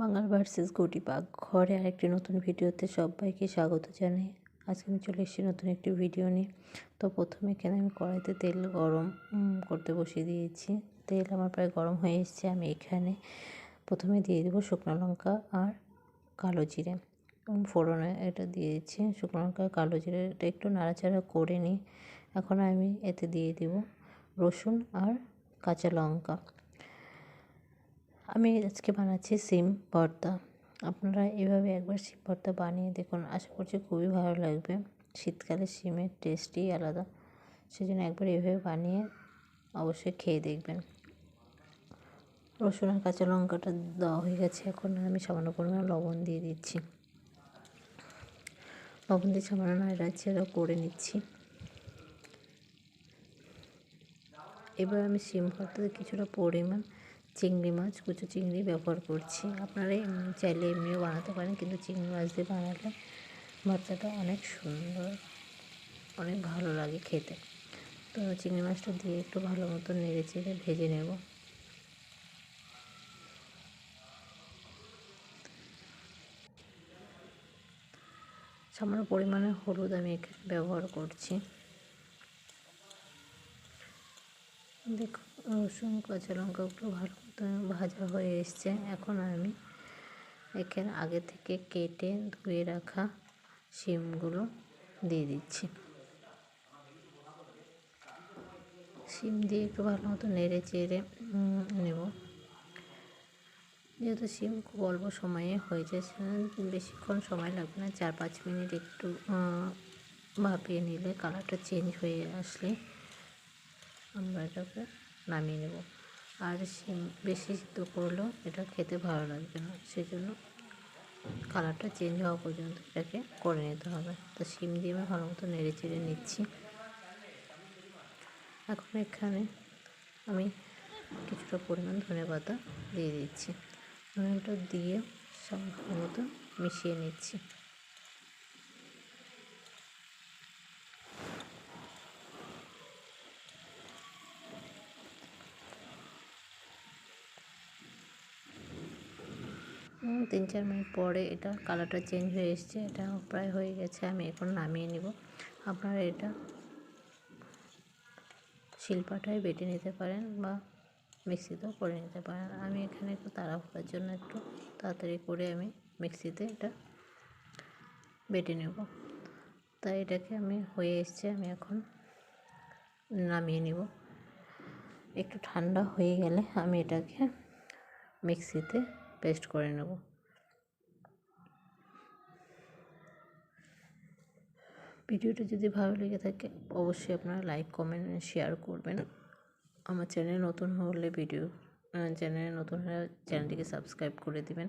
বাঙাল versus গুটি পাক ঘরে আরেকটি নতুন ভিডিওতে সবাইকে স্বাগত জানাই। আজকে আমি চলে এসেছি নতুন একটি ভিডিও নিয়ে। তো প্রথমে এখানে আমি কড়াইতে তেল গরম করতে বসিয়ে দিয়েছি। তেল আমার প্রায় গরম হয়ে এসেছে, আমি এখানে প্রথমে দিয়ে দেবো শুকনো লঙ্কা আর কালো জিরে। ফোড়নে এটা দিয়ে দিচ্ছি শুকনো লঙ্কা আর কালো জিরে, এটা একটু নাড়াচাড়া করে নিই। এখন আমি এতে দিয়ে দেব রসুন আর কাঁচা লঙ্কা। আমি আজকে বানাচ্ছি সিম ভর্তা। আপনারা এভাবে একবার সিম ভর্তা বানিয়ে দেখুন। আশা করছি খুবই ভালো লাগবে। শীতকালে সিমের টেস্টই আলাদা। সেজন্য একবার এভাবে বানিয়ে অবশ্যই খেয়ে দেখবেন। রসুন আর কাঁচা লঙ্কাটা দেওয়া হয়ে গেছে। এখন আমি সামান্য পরিমাণ লবণ দিয়ে দিচ্ছি। লবণ দিয়ে সামান্য নাড়াচাড়া করে নিচ্ছি। এবার আমি সিম ভর্তাতে কিছুটা পরিমাণ চিংড়ি মাছ, কুচো চিংড়ি ব্যবহার করছি। আপনারা এমনি চাইলে এমনিও বানাতে পারেন, কিন্তু চিংড়ি মাছ দিয়ে বানালে ভর্তাটা অনেক সুন্দর, অনেক ভালো লাগে খেতে। তো চিংড়ি মাছটা দিয়ে একটু ভালো মতো নেড়ে চেড়ে ভেজে নেব। সামান্য পরিমাণে হলুদ আমি এখানে ব্যবহার করছি। দেখুন রসুন কাঁচা লঙ্কাগুলো ভালো মতো ভাজা হয়ে এসছে। এখন আমি এখানে আগে থেকে কেটে ধুয়ে রাখা শিমগুলো দিয়ে দিচ্ছি। শিম দিয়ে একটু ভালো মতো নেড়ে চেড়ে নেব। যেহেতু শিম খুব অল্প সময়ে হয়ে যায় বেশিক্ষণ সময় লাগবে না। চার পাঁচ মিনিট একটু ভাপিয়ে নিলে কালারটা চেঞ্জ হয়ে আসলে আমরা এটাকে নামিয়ে নেব। আর শিম বেশি সিদ্ধ করলেও এটা খেতে ভালো লাগবে না, সেজন্য কালারটা চেঞ্জ হওয়া পর্যন্ত এটাকে করে নিতে হবে। তো শিম দিয়ে আমি ভালো মতো নেড়ে চেড়ে নিচ্ছি। এখন এখানে আমি কিছুটা পরিমাণ ধনে পাতা দিয়ে দিচ্ছি। ধনেটা দিয়ে সব মতো মিশিয়ে নিচ্ছি। তিন চার মিনিট পরে এটা কালারটা চেঞ্জ হয়ে এসছে, এটা প্রায় হয়ে গেছে, আমি এখন নামিয়ে নিব। আপনারা এটা শিল্পাটায় বেটে নিতে পারেন বা মিক্সিতেও করে নিতে পারেন। আমি এখানে একটু তাড়াহুড়ার জন্য একটু তাড়াতাড়ি করে আমি মিক্সিতে এটা বেটে নেব। তাই এটাকে আমি হয়ে এসছে, আমি এখন নামিয়ে নিব। একটু ঠান্ডা হয়ে গেলে আমি এটাকে মিক্সিতে পেস্ট করে নেব। ভিডিওটা যদি ভালো লেগে থাকে, অবশ্যই আপনারা লাইক, কমেন্ট শেয়ার করবেন। আমার চ্যানেল নতুন হলে ভিডিও চ্যানেলে নতুন হলে চ্যানেলটিকে সাবস্ক্রাইব করে দিবেন।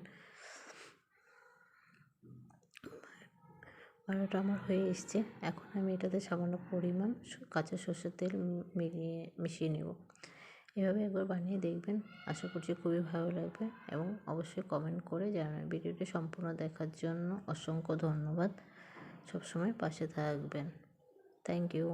ভালোটা আমার হয়ে এসছে। এখন আমি এটাতে সামান্য পরিমাণ কাঁচা সর্ষের তেল মিলিয়ে মিশিয়ে নেব। এভাবে একবার বানিয়ে দেখবেন। আশা করছি খুবই ভালো লাগবে এবং অবশ্যই কমেন্ট করে জানাবেন। ভিডিওটি সম্পূর্ণ দেখার জন্য অসংখ্য ধন্যবাদ। সবসময় পাশে থাকবেন। Thank you